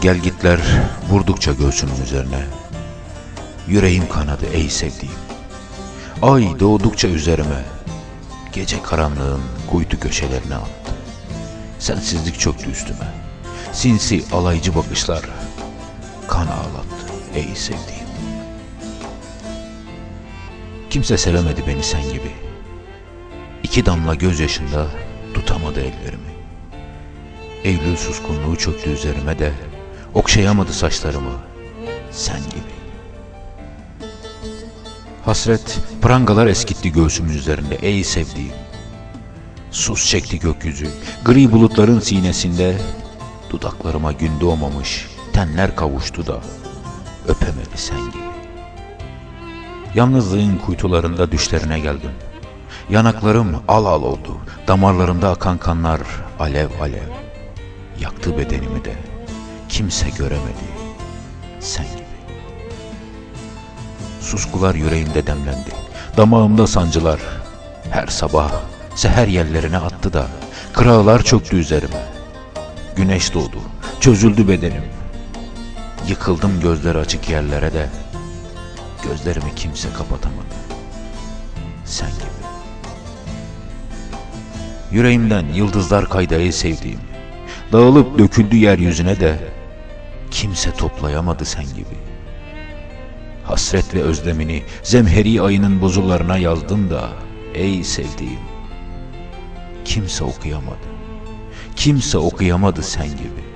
gelgitler vurdukça göğsümün üzerine. Yüreğim kanadı ey sevdiğim. Ay doğdukça üzerime. Gece karanlığın kuytu köşelerine attı. Sensizlik çöktü üstüme. Sinsi alaycı bakışlar kan ağlattı ey sevdiğim. Kimse sevemedi beni sen gibi. İki damla gözyaşında tutamadı ellerimi. Eylül suskunluğu çöktü üzerime de okşayamadı saçlarımı sen gibi. Hasret prangalar eskitti göğsümün üzerinde ey sevdiğim. Sus çekti gökyüzü gri bulutların sinesinde dudaklarıma gün doğmamış tenler kavuştu da öpemedi sen gibi. Yalnızlığın kuytularında düşlerine geldim. Yanaklarım al al oldu. Damarlarımda akan kanlar alev alev. Yaktı bedenimi de kimse göremedi. Sen gibi. Suskular yüreğimde demlendi. Damağımda sancılar. Her sabah seher yerlerine attı da kırağlar çöktü üzerime. Güneş doğdu. Çözüldü bedenim. Yıkıldım gözleri açık yerlere de gözlerimi kimse kapatamadı. Sen gibi. Yüreğimden yıldızlar kaydı ey sevdiğim. Dağılıp döküldü yeryüzüne de kimse toplayamadı sen gibi. Hasret ve özlemini zemheri ayının buzullarına yazdın da ey sevdiğim. Kimse okuyamadı. Kimse okuyamadı sen gibi.